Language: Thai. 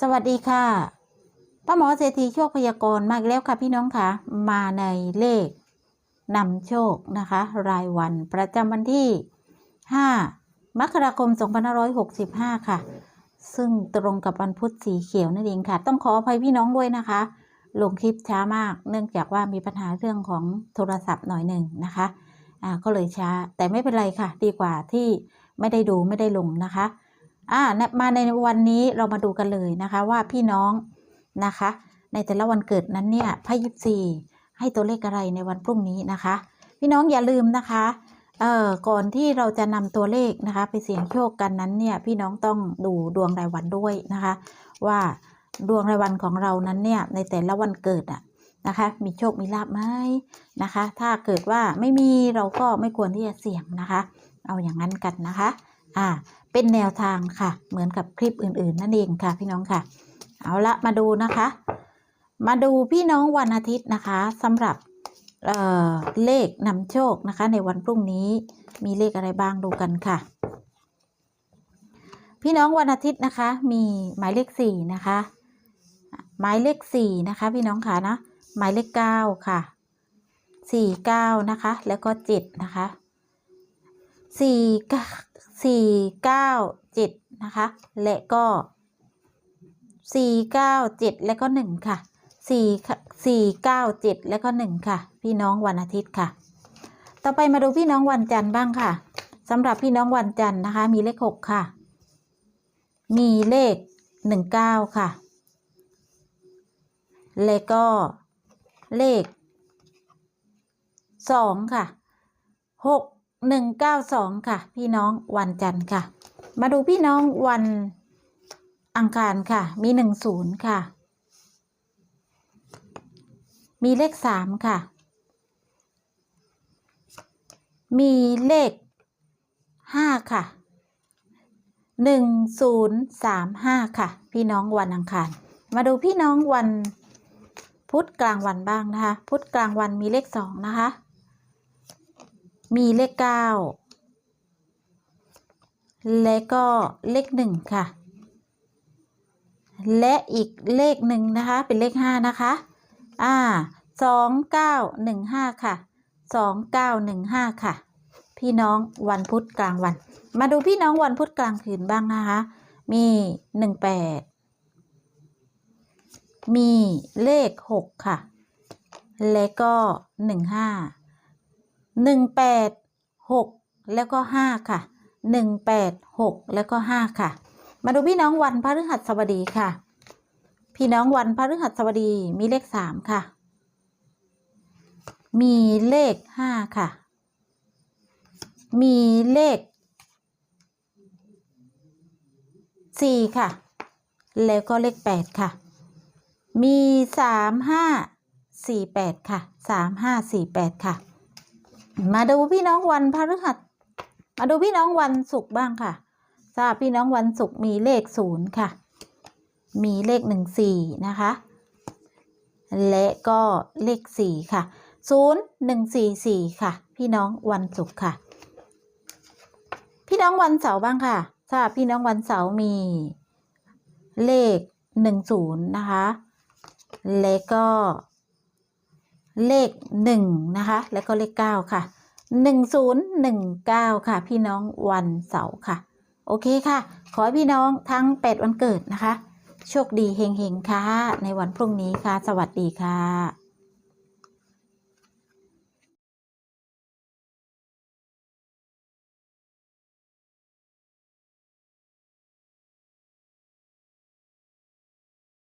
สวัสดีค่ะป้าหมอเศรษฐีโชคพยากรณ์มากแล้วค่ะพี่น้องค่ะ มาในเลขนำโชคนะคะ รายวันประจำวันที่ 5 มกราคม 2565 ค่ะ ซึ่งตรงกับวันพุธสีเขียวนั่นเองค่ะ ต้องขออภัยพี่น้องด้วยนะคะ ลงคลิปช้ามาก เนื่องจากว่ามีปัญหาเรื่องของโทรศัพท์หน่อยหนึ่งนะคะอ่าก็เลยช้า แต่ไม่เป็นไรค่ะ ดีกว่าที่ไม่ได้ดูไม่ได้ลงนะคะ อ่ามาในวันนี้เรามาดูกันเลยนะคะว่าพี่น้องนะคะ ในแต่ละวันเกิดนั้นเนี่ยไพ่ยิปซีให้ตัวเลขอะไรในวันพรุ่งนี้นะคะ พี่น้องอย่าลืมนะคะเอ่อก่อนที่เราจะนำตัวเลขนะคะ ไปเสี่ยงโชคกันนั้นเนี่ยพี่น้องต้องดูดวงรายวันด้วยนะคะ ว่าดวงรายวันของเรานั้นเนี่ยในแต่ละวันเกิดอะนะคะ มีโชคมีลาบไหมนะคะ ถ้าเกิดว่าไม่มีเราก็ไม่ควรที่จะเสี่ยงนะคะ เอาอย่างนั้นกันนะคะ อ่า เป็นแนวทางค่ะ เหมือนกับคลิปอื่น ๆ นั่นเองค่ะ พี่น้องค่ะ เอาละมาดูนะคะ มาดูพี่น้องวันอาทิตย์นะคะสำหรับเเลขนำโชคนะคะ ในวันพรุ่งนี้มีเลขอะไรบ้างดูกันค่ะ พี่น้องวันอาทิตย์นะคะ มีหมายเลขสี่นะคะ หมายเลขสี่นะคะ พี่น้องค่ะนะหมายเลขเก้าค่ะสี่เก้านะคะ แล้วก็เจ็ดนะคะ สี่เก้าสี่เก้าเจ็ดนะคะ และก็สี่เก้าเจ็ดแล้วก็หนึ่งค่ะสี่สี่เก้าเจ็ดแล้วก็หนึ่งค่ะ พี่น้องวันอาทิตย์ค่ะ ต่อไปมาดูพี่น้องวันจันทร์บ้างค่ะสำหรับพี่น้องวันจันทร์นะคะ มีเลขหกค่ะ มีเลขหนึ่งเก้าค่ะ และก็เลขสองค่ะห หนึ่งเก้าสองค่ะ พี่น้องวันจันทร์ค่ะ มาดูพี่น้องวันอังคารค่ะ มีหนึ่งศูนย์ค่ะ มีเลขสามค่ะ มีเลขห้าค่ะหนึ่งศูนย์สามห้าค่ะ พี่น้องวันอังคาร มาดูพี่น้องวันพุธกลางวันบ้างนะคะ พุธกลางวันมีเลขสองนะคะ มีเลขเก้าและก็เลขหนึ่งค่ะ และอีกเลขหนึ่งนะคะ เป็นเลขห้านะคะ อ่าสองเก้าหนึ่งห้าค่ะสองเก้าหนึ่งห้าค่ะ พี่น้องวันพุธกลางวัน มาดูพี่น้องวันพุธกลางคืนบ้างนะคะ มีหนึ่งแปดมีเลขหกค่ะ และก็หนึ่งห้า หนึ่งแปดหกแล้วก็ห้าค่ะหนึ่งแปดหกแล้วก็ห้าค่ะ มาดูพี่น้องวันพฤหัสบดีค่ะ พี่น้องวันพฤหัสบดีมีเลขสามค่ะ มีเลขห้าค่ะ มีเลขสี่ค่ะ แล้วก็เลขแปดค่ะ มีสามห้าสี่แปดค่ะสามห้าสี่แปดค่ะ มาดูพี่น้องวันพฤหัส มาดูพี่น้องวันศุกร์บ้างค่ะ ทราบพี่น้องวันศุกร์มีเลขศูนย์ค่ะ มีเลขหนึ่งสี่นะคะ และก็เลขสี่ค่ะศูนย์หนึ่งสี่สี่ค่ะ พี่น้องวันศุกร์ค่ะ พี่น้องวันเสาร์บ้างค่ะ ทราบพี่น้องวันเสาร์มีเลขหนึ่งศูนย์นะคะ และก็ เลขหนึ่งนะคะ แล้วก็เลขเก้าค่ะหนึ่งศูนย์หนึ่งเก้าค่ะ พี่น้องวันเสาร์ค่ะ โอเคค่ะ ขอให้พี่น้องทั้งแปดวันเกิดนะคะ โชคดีเฮงๆค่ะ ในวันพรุ่งนี้ค่ะ สวัสดีค่ะ